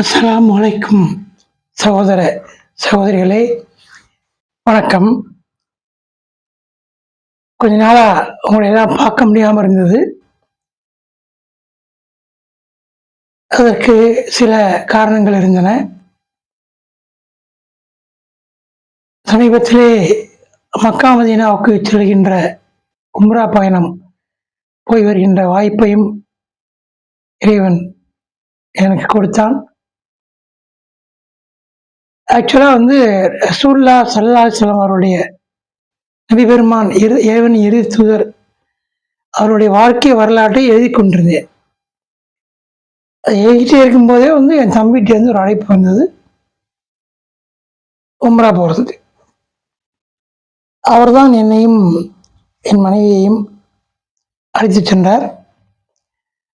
அஸ்ஸலாமு அலைக்கும் சகோதர சகோதரிகளே வணக்கம். கொஞ்ச நாளாக உங்களை எல்லாம் பார்க்க முடியாமல் இருந்தது. அதற்கு சில காரணங்கள் இருந்தன. சமீபத்திலே மக்கா மதீனாவுக்கு செல்கின்ற உம்ரா பயணம் போய் வருகின்ற வாய்ப்பையும் இறைவன் எனக்கு கொடுத்தான். ஆக்சுவலாக வந்து ரசூல்லா சல்லா செல்லம் அவருடைய நபி பெருமான் இரு ஏவன் இறுதி தூதர் அவருடைய வாழ்க்கை வரலாற்றை எழுதி கொண்டிருந்தேன். எழுதிட்டே இருக்கும்போதே வந்து என் தம்பிகிட்டேருந்து ஒரு அழைப்பு வந்தது. உம்ரா போகிறதுக்கு அவர்தான் என்னையும் என் மனைவியையும் அழைத்து சென்றார்.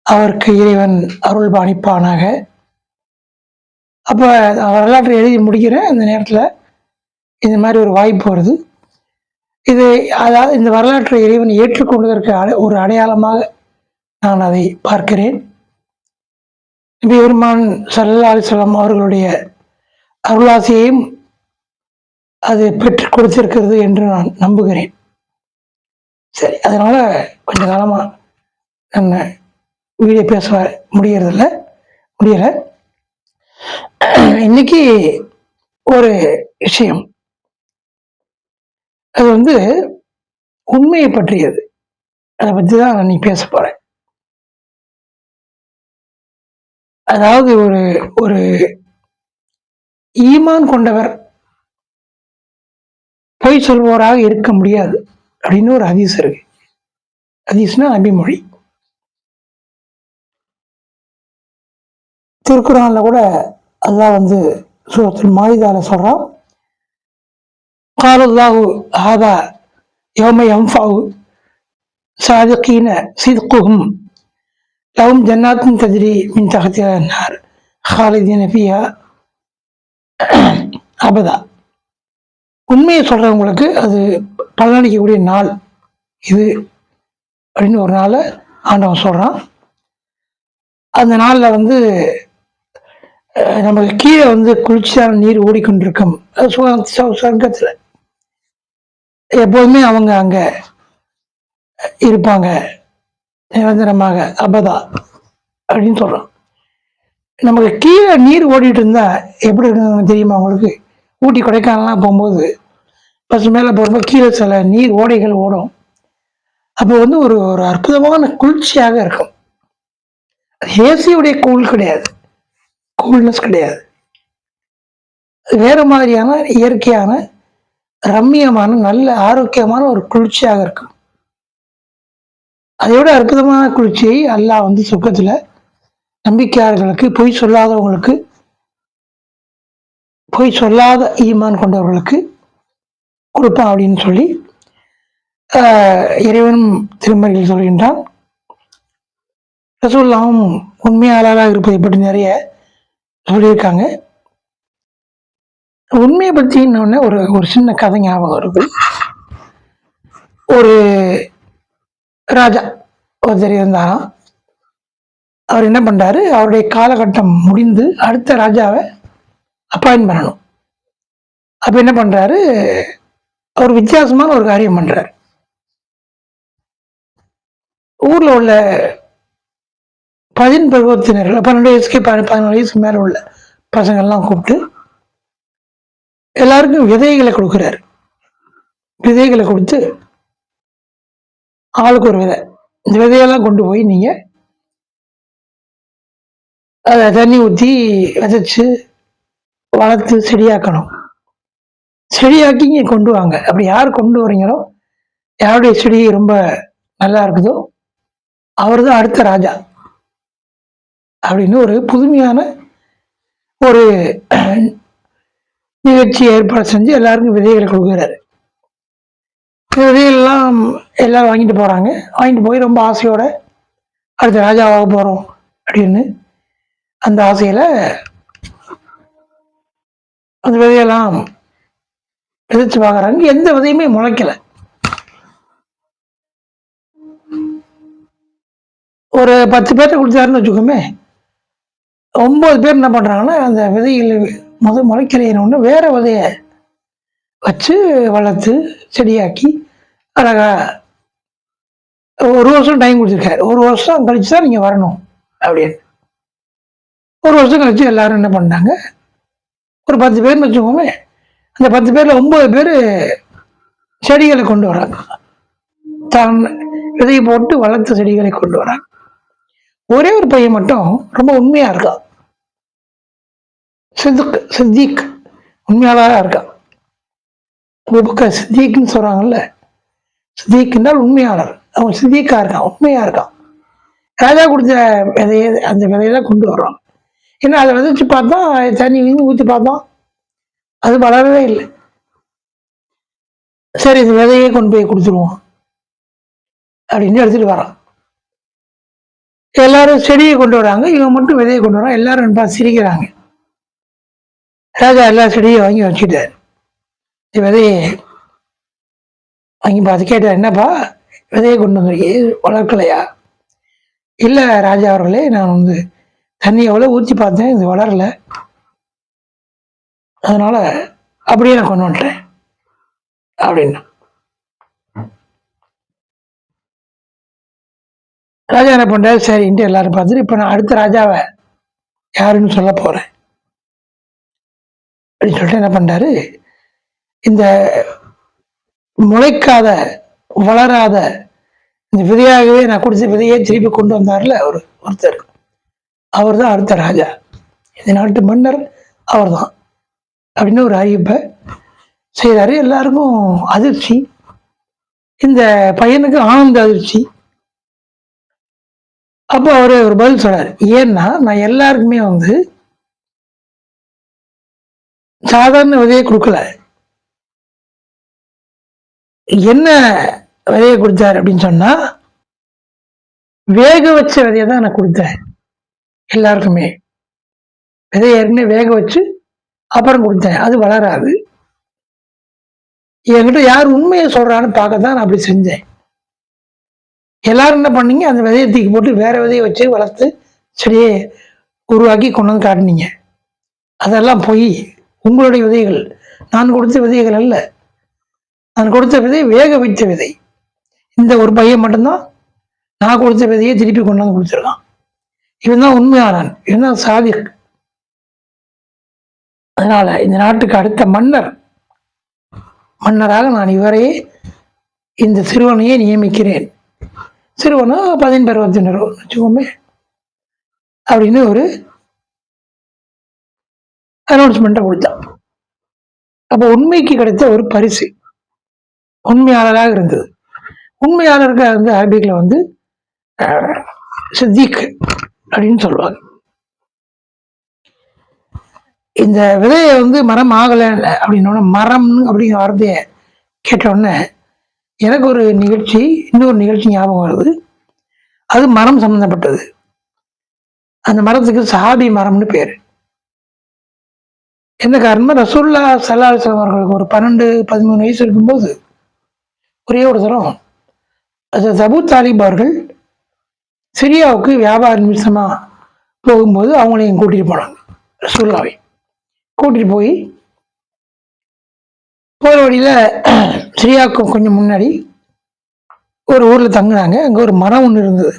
அவருக்கு இறைவன் அருள் பாணிப்பானாக அப்போ வரலாற்றை எழுதி முடிக்கிறேன் அந்த நேரத்தில் இந்த மாதிரி ஒரு வாய்ப்பு வருது. இது அதாவது இந்த வரலாற்றை இறைவன் ஏற்றுக்கொண்டதற்கு அடை ஒரு அடையாளமாக நான் அதை பார்க்கிறேன். நபி பெருமான் சல்லா அலிஸ்லாம் அவர்களுடைய அருளாசியையும் அது பெற்றுக் கொடுத்திருக்கிறது என்று நான் நம்புகிறேன். சரி அதனால் கொஞ்ச காலமாக நான் வீடியோ பேச முடியறதில்ல முடியலை. இன்னைக்கு ஒரு விஷயம். அது வந்து உண்மையை பற்றியது. அதை பற்றி தான் நான் நீ பேச போறேன் அதாவது ஒரு ஒரு ஈமான் கொண்டவர் பொய் சொல்பவராக இருக்க முடியாது அப்படின்னு ஒரு ஹதீஸ் இருக்கு. ஹதீஸ்னா நபிமொழி திருக்குறான்ல கூட அல்லாஹ் வந்து சூரத்தில் மாயுதால சொல்கிறான் காலல்லாஹு ஹாதா யோம எம்ஃபாவு சாதிக்கீன சிதுக்குகும் லவும் ஜன்னாத்தின் தஜிரி மின் தகத்தியார் ஹாலிதீன பியா அபதா உண்மையை சொல்கிறவங்களுக்கு அது பலனளிக்கக்கூடிய நாள். இது அப்படின்னு ஒரு நாளை ஆண்டவன் சொல்கிறான் அந்த நாளில் வந்து நமக்கு கீழே வந்து குளிர்ச்சியான நீர் ஓடிக்கொண்டிருக்கும். சொர்க்கத்தில். எப்போதுமே அவங்க அங்க இருப்பாங்க. நிரந்தரமாக அபதா அப்படின்னு சொல்றோம். நமக்கு கீழே நீர் ஓடிட்டு இருந்தா எப்படி இருக்கும் தெரியுமா உங்களுக்கு? ஊட்டி கொடைக்கானல்லாம் போகும்போது பஸ் மேலே போகும்போது கீழே சில நீர் ஓடைகள் ஓடும். அப்போ வந்து ஒரு ஒரு அற்புதமான குளிர்ச்சியாக இருக்கும். ஏசியுடைய கூழ் கிடையாது. கூல்னஸ் கிடையாது. வேறு மாதிரியான இயற்கையான ரம்மியமான நல்ல ஆரோக்கியமான ஒரு குளிர்ச்சியாக இருக்கும். அதை விட அற்புதமான குளிர்ச்சியை அல்லாஹ் வந்து சுக்கத்துல நம்பிக்கையாளர்களுக்கு பொய் சொல்லாதவங்களுக்கு பொய் சொல்லாத ஈமான் கொண்டவர்களுக்கு கொடுப்பான் அப்படின்னு சொல்லி இறைவனும் திருமறையில் சொல்கின்றான். ரசூல்லாவும் உண்மையாளராக இருப்பதை பற்றி நிறைய சொல்லியிருக்காங்க உண்மையை பற்றி இன்னொன்று ஒரு ஒரு சின்ன கதை ஞாபகம் வருது. ஒரு ராஜா ஒருத்தர் இருந்தாராம். அவர் என்ன பண்றாரு? அவருடைய காலகட்டம் முடிந்து அடுத்த ராஜாவை அப்பாயின் பண்ணணும். அப்போ என்ன பண்றாரு? அவர் வித்தியாசமான ஒரு காரியம் பண்றாரு. ஊரில் உள்ள பதின் பருவத்தினர்கள் பன்னெண்டு வயசுக்கு பதினாலு வயசுக்கு மேலே உள்ள பசங்கள்லாம் கூப்பிட்டு எல்லாருக்கும் விதைகளை கொடுக்குறாரு. விதைகளை கொடுத்து ஆளுக்கு ஒரு விதை. இந்த விதையெல்லாம் கொண்டு போய் நீங்கள் அதை தண்ணி ஊற்றி விதைச்சு வளர்த்து செடியாக்கணும். செடியாக்கி இங்கே கொண்டு வாங்க. அப்படி யார் கொண்டு வரீங்களோ யாருடைய செடி ரொம்ப நல்லா இருக்குதோ அவர் தான் அடுத்த ராஜா. அப்படின்னு ஒரு புதுமையான ஒரு நிகழ்ச்சி ஏற்பாடு செஞ்சு எல்லாருக்கும் விதைகளை கொடுக்குறாரு. விதைகள்லாம் எல்லாரும் வாங்கிட்டு போறாங்க. வாங்கிட்டு போய் ரொம்ப ஆசையோட அடுத்த ராஜாவாக போகிறோம் அப்படின்னு அந்த ஆசையில அந்த விதையெல்லாம் விதைச்சு பார்க்குறாங்க. எந்த விதையுமே முளைக்கலை. ஒரு பத்து பேர்ட்ட கொடுத்தாருன்னு வச்சுக்கோமே. ஒம்பது பேர் என்ன பண்ணுறாங்கன்னா அந்த விதைகள் முத முளைக்கலையினொன்று வேறு விதையை வச்சு வளர்த்து செடியாக்கி அழகாக ஒரு வருஷம் டைம் கொடுத்துருக்காரு. ஒரு வருஷம் கழிச்சு தான் நீங்கள் வரணும் அப்படின்னு. ஒரு வருஷம் கழிச்சு எல்லாரும் என்ன பண்ணாங்க? ஒரு பத்து பேர்னு வச்சுக்கோமே அந்த பத்து பேரில் ஒம்பது பேர் செடிகளை கொண்டு வராங்க. தான் விதையை போட்டு வளர்த்த செடிகளை கொண்டு வராங்க. ஒரே ஒரு பையன் மட்டும் ரொம்ப உண்மையாக இருக்கான். சித்துக் சித்திக். உண்மையாளராக இருக்கான் உபக்க சித்திக்னு சொல்கிறாங்கல்ல சித்திக் என்றால் உண்மையாளர். அவன் சித்திக்காக இருக்கான் உண்மையாக இருக்கான் ராஜா கொடுத்த விதையை அந்த விதையை தான் கொண்டு வர்றான். ஏன்னா அதை விதைச்சு பார்த்தோம் தண்ணி வீங்கி ஊற்றி பார்த்தோம் அது வளரவே இல்லை. சரி இந்த விதையே கொண்டு போய் கொடுத்துருவோம். அப்படின்னு எடுத்துகிட்டு வரான் எல்லாரும் செடியை கொண்டு வராங்க. இவன் மட்டும் விதையை கொண்டு வரான் எல்லாரும் பார்த்து சிரிக்கிறாங்க. ராஜா எல்லா செடியும் வாங்கி வச்சுட்டார் விதையை வாங்கி பார்த்து கேட்டார் என்னப்பா விதையை கொண்டு வந்து வளர்க்கலையா இல்லை ராஜா அவர்களே நான் வந்து தண்ணி எவ்வளோ ஊற்றி பார்த்தேன் இது வளரல. அதனால அப்படியே நான் கொண்டு வந்துட்டேன். அப்படின்னு. ராஜா என்ன பண்ணுறாரு சரின்ட்டு எல்லாரும் பார்த்துட்டு இப்போ நான் அடுத்த ராஜாவை யாருன்னு சொல்ல போகிறேன் அப்படின்னு சொல்லிட்டு என்ன பண்ணுறாரு இந்த முளைக்காத வளராத இந்த விதையாகவே நான் கொடுத்த விதையே திருப்பி கொண்டு வந்தார்ல ஒரு ஒருத்தர். அவர் தான் அடுத்த ராஜா. இந்த நாட்டு மன்னர் அவர் தான் அப்படின்னு ஒரு அறிவிப்பை செய்கிறாரு எல்லாருக்கும் அதிர்ச்சி. இந்த பையனுக்கு ஆனந்த அதிர்ச்சி. அப்போ அவர் ஒரு பதில் சொல்கிறார் ஏன்னா நான் எல்லாருக்குமே வந்து சாதாரண விதையை கொடுக்கல. என்ன விதையை கொடுத்தாரு அப்படின்னு சொன்னா வேக வச்ச விதையை தான் நான் கொடுத்தேன் எல்லாருக்குமே. விதையை ஏற்கனவே வேக வச்சு அப்புறம் கொடுத்தேன். அது வளராது. என்கிட்ட யார் உண்மையை சொல்றான்னு பார்க்க தான் நான் அப்படி செஞ்சேன். எல்லாரும் என்ன பண்ணீங்க? அந்த விதையை தூக்கி போட்டு வேற விதையை வச்சு வளர்த்து செடியை உருவாக்கி கொண்டு வந்து காட்டினீங்க. அதெல்லாம் போய் உங்களுடைய விதைகள். நான் கொடுத்த விதைகள் அல்ல. நான் கொடுத்த விதை வேக வைத்த விதை. இந்த ஒரு பையன் மட்டும்தான் நான் கொடுத்த விதையை திருப்பி கொண்டு வந்து கொடுத்துருக்கான். இவன் தான் உண்மையானான் இவன் தான் சாதிக். அதனால இந்த நாட்டுக்கு அடுத்த மன்னர். மன்னராக நான் இவரையே இந்த சிறுவனையே நியமிக்கிறேன். சிறுவனோ பதின் பருவத்தினரோ வச்சுக்கோமே. அப்படின்னு ஒரு அனௌன்ஸ்மெண்ட்டை கொடுத்தான். அப்போ உண்மைக்கு கிடைத்த ஒரு பரிசு. உண்மையாளராக இருந்தது. உண்மையாளருக்கு வந்து அரபிக்கில் வந்து அஹ், சித்திக் அப்படின்னு சொல்லுவாங்க. இந்த விதையை வந்து மரம் ஆகலை அப்படின்னோடனே மரம் அப்படிங்கிற வார்த்தையை கேட்டோடனே எனக்கு ஒரு நிகழ்ச்சி இன்னொரு நிகழ்ச்சி ஞாபகம் வருது. அது மரம் சம்மந்தப்பட்டது அந்த மரத்துக்கு சாபி மரம்னு பேர். என்ன காரணமா ரசூல்லா சல்லாஹம் அவர்களுக்கு ஒரு பன்னெண்டு பதிமூணு வயசு இருக்கும்போது ஒரே ஒரு தரம். அது தபு தாலிப் அவர்கள் சிரியாவுக்கு வியாபார நிமிஷமாக போகும்போது அவங்களையும் கூட்டிகிட்டு போனாங்க ரசூல்லாவை கூட்டிகிட்டு போய் போகிற வழியில் சிரியாவுக்கு கொஞ்சம் முன்னாடி ஒரு ஊரில் தங்குனாங்க. அங்கே ஒரு மரம் ஒன்று இருந்தது.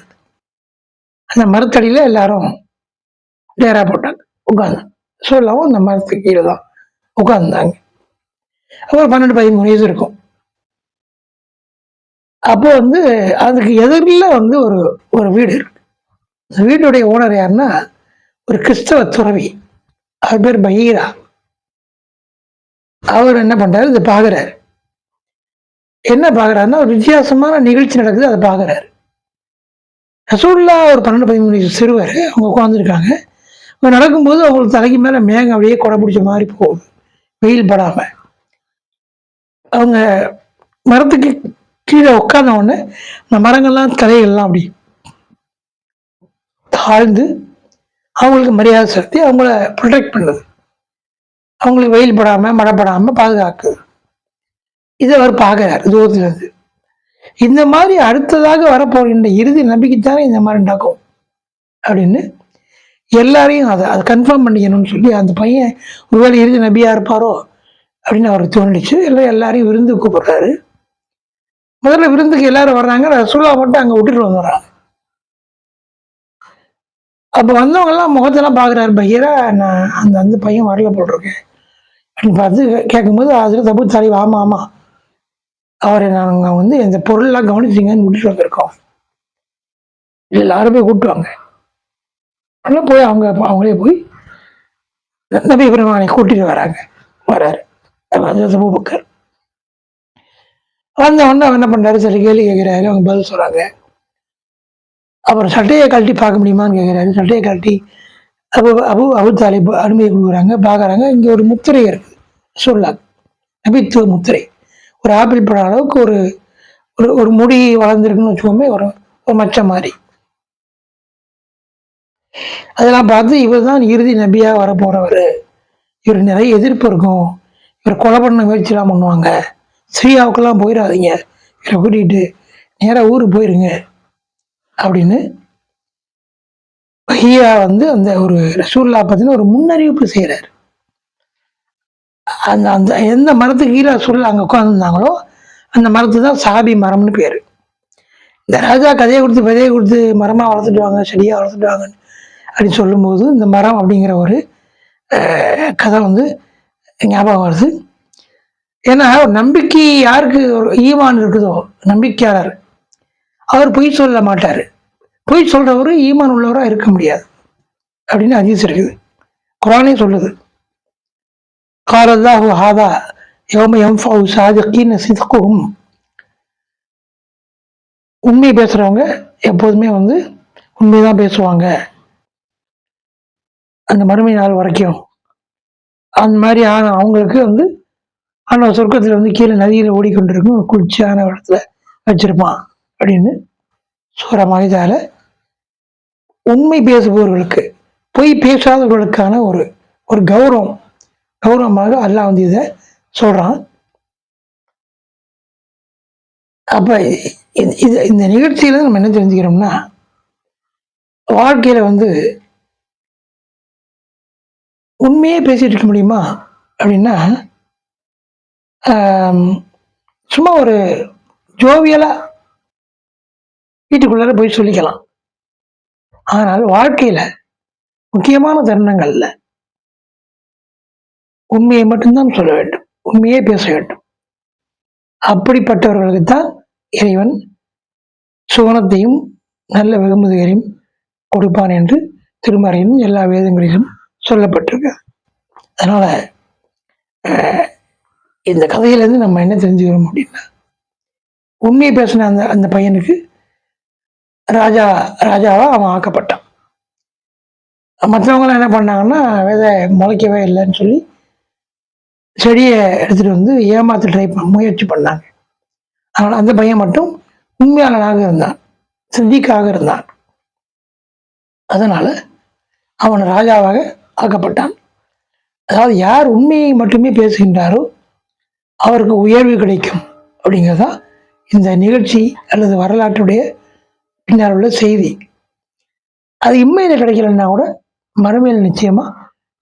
அந்த மரத்தடியில் எல்லாரும் டேரா போட்டாங்க உட்காந்து சொல்லவும் அந்த மரத்துக்கு கீழே தான் உட்காந்துருந்தாங்க அப்புறம் பன்னெண்டு பதிமூணு வயசு இருக்கும். அப்போ வந்து அதுக்கு எதிரில் வந்து ஒரு ஒரு வீடு இருக்கு. அந்த வீட்டுடைய ஓனர் யாருன்னா ஒரு கிறிஸ்தவ துறவி. அவர் பேர் பகீரா. அவர் என்ன பண்ணுறாரு இதை பார்க்குறாரு. என்ன பார்க்குறாருன்னா ஒரு வித்தியாசமான நிகழ்ச்சி நடக்குது அதை பார்க்குறாரு. ரசூல்லா ஒரு பன்னெண்டு பதிமூணு சிறுவர் அவங்க உட்காந்துருக்காங்க இப்போ நடக்கும்போது அவங்களுக்கு தலைக்கு மேலே மேகம் அப்படியே கொடை பிடிச்ச மாதிரி போகுது வெயில் படாம. அவங்க மரத்துக்கு கீழே உட்கார்ந்த உடனே இந்த மரங்கள்லாம் தலைகள்லாம் அப்படி தாழ்ந்து அவங்களுக்கு மரியாதை செலுத்தி அவங்கள ப்ரொடெக்ட் பண்ணுது. அவங்களுக்கு வெயில் படாம மழை படாம பாதுகாக்குது. இதை அவர் பார்க்குறாரு தூரத்துலேருந்து. இந்த மாதிரி அடுத்ததாக வரப்போகின்ற இறுதி நம்பிக்கைத்தானே இந்த மாதிரி நடக்கும் அப்படின்னு எல்லாரையும் அதை அதை கன்ஃபார்ம் பண்ணிக்கணும்னு சொல்லி அந்த பையன் ஒருவேளை இறுதி நபியாக இருப்பாரோ அப்படின்னு அவருக்கு தோணுச்சு எல்லாம் எல்லாரையும் விருந்து கூப்பிடுறாரு. முதல்ல விருந்துக்கு எல்லாரும் வர்றாங்க. ரசூலா மட்டும் அங்கே விட்டுட்டு வந்துடுறாங்க. அப்போ வந்தவங்கெல்லாம் முகத்தெல்லாம் பார்க்குறாரு பையரா நான் அந்த அந்த பையன் வரல போட்டிருக்கேன். அப்படின்னு பார்த்து கேட்கும்போது அதில் தப்பு தலைவா ஆமாம் ஆமாம் அவரை நாங்கள் வந்து இந்த பொருள்லாம் கவனிச்சிங்கன்னு விட்டுட்டு வந்திருக்கோம். எல்லாரும் போய் கூப்பிட்டுவாங்க அதெல்லாம் போய் அவங்க அவங்களே போய் நபி பெருமானை கூட்டிட்டு வராங்க. வராரு. அது அபூபக்கர். வந்த உடனே அவன் என்ன பண்றாரு? சரி கேள்வி கேட்கிறாரு. அவங்க பதில் சொல்றாங்க. அப்புறம் சட்டையை கழட்டி பார்க்க முடியுமான்னு கேட்குறாரு. சட்டையை கழட்டி அபு அபு அபு அனுமதி கொடுக்குறாங்க. பார்க்குறாங்க. இங்கே ஒரு முத்திரை இருக்குது சொல்லாக் நபித்துவ முத்திரை. ஒரு ஆப்பிள் பழம் அளவுக்கு ஒரு ஒரு ஒரு முடி வளர்ந்துருக்குன்னு வச்சுக்கோமே ஒரு ஒரு மச்சம் மாதிரி. அதெல்லாம் பார்த்து இவர் தான் இறுதி நபியாக வர போகிறவர் இவர் நிறைய எதிர்ப்பு இருக்கும். இவர் கொலை பண்ண முயற்சிலாம் பண்ணுவாங்க. சிரியாவுக்கெல்லாம் போயிடாதீங்க இவரை கூட்டிகிட்டு நேராக ஊருக்கு போயிருங்க. அப்படின்னு ஐயா வந்து அந்த ஒரு ரசூல்லா பார்த்தீங்கன்னா ஒரு முன்னறிவிப்பு செய்கிறார் அந்த அந்த எந்த மரத்துக்கு கீழே ரசூல்லா அங்கே உட்காந்துருந்தாங்களோ அந்த மரத்து தான் சாபி மரம்னு பேர். இந்த ராஜா கதையை கொடுத்து விதையை கொடுத்து மரமாக வளர்த்துட்டு வாங்க செடியாக வளர்த்துட்டு வாங்கன்னு அப்படின்னு சொல்லும்போது இந்த மரம் அப்படிங்கிற ஒரு கதை வந்து ஞாபகம் வருது. ஏன்னா ஒரு நம்பிக்கை யாருக்கு ஒரு ஈமான் இருக்குதோ நம்பிக்கையாளர் அவர் பொய் சொல்ல மாட்டார். பொய் சொல்கிறவர் ஈமான் உள்ளவராக இருக்க முடியாது அப்படின்னு ஹதீஸ் இருக்குது. குரானே சொல்லுது. காலல்லாஹு ஹாதா யோம யம்ஃபவு சாதிக்கின் சித்குஹும். உண்மை பேசுகிறவங்க எப்போதுமே வந்து உண்மைதான் பேசுவாங்க. அந்த மறுமை நாள் வரைக்கும். அந்த மாதிரி ஆன அவங்களுக்கு வந்து ஆனால் சொர்க்கத்தில் வந்து கீழே நதியில் ஓடிக்கொண்டிருக்கும் குளிர்ச்சியான இடத்துல வச்சிருப்பான் அப்படின்னு சூர உண்மை பேசுபவர்களுக்கு பொய் பேசாதவர்களுக்கான ஒரு ஒரு கௌரவம் கௌரவமாக அல்லாஹ் வந்து இதை சொல்றான். அப்ப இது இந்த நிகழ்ச்சியில நம்ம என்ன தெரிஞ்சுக்கிறோம்னா வாழ்க்கையில வந்து உண்மையே பேசிட்டு இருக்க முடியுமா? அப்படின்னா சும்மா ஒரு ஜோவியலாக வீட்டுக்குள்ளார போய் சொல்லிக்கலாம். ஆனால் வாழ்க்கையில் முக்கியமான தருணங்களில் உண்மையை மட்டும்தான் சொல்ல வேண்டும். உண்மையே பேச வேண்டும். அப்படிப்பட்டவர்களுக்கு தான் இறைவன் சுவனத்தையும் நல்ல வெகுமதிகளையும் கொடுப்பான் என்று திருமறையிலும் எல்லா வேதங்களிலும் சொல்லப்பட்டிருக்கு. அதனால் இந்த கதையிலேருந்து நம்ம என்ன தெரிஞ்சுக்கிறோம் அப்படின்னா உண்மையை பேசின அந்த அந்த பையனுக்கு ராஜா ராஜாவாக அவன் ஆக்கப்பட்டான். மற்றவங்களாம் என்ன பண்ணாங்கன்னா விதை முளைக்கவே இல்லைன்னு சொல்லி செடியை எடுத்துகிட்டு வந்து ஏமாத்த ட்ரை பண்ண முயற்சி பண்ணாங்க. அதனால் அந்த பையன் மட்டும் உண்மையாளனாக இருந்தான். சித்திக்காக இருந்தான். அதனால் அவன் ராஜாவாக ஆக்கப்பட்டான். அதாவது யார் உண்மையை மட்டுமே பேசுகின்றாரோ அவருக்கு உயர்வு கிடைக்கும் அப்படிங்கிறதா இந்த நிகழ்ச்சி அல்லது வரலாற்றுடைய பின்னால் உள்ள செய்தி. அது இம்மையில் கிடைக்கலன்னா கூட மறுமையில் நிச்சயமா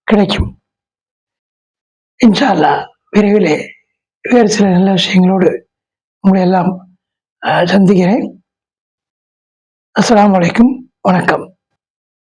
கிடைக்கும். இன்ஷா விரைவிலே வேறு சில நல்ல விஷயங்களோடு உங்களை எல்லாம் அஹ், சந்திக்கிறேன். அஸ்ஸலாமு அலைக்கும். வணக்கம்.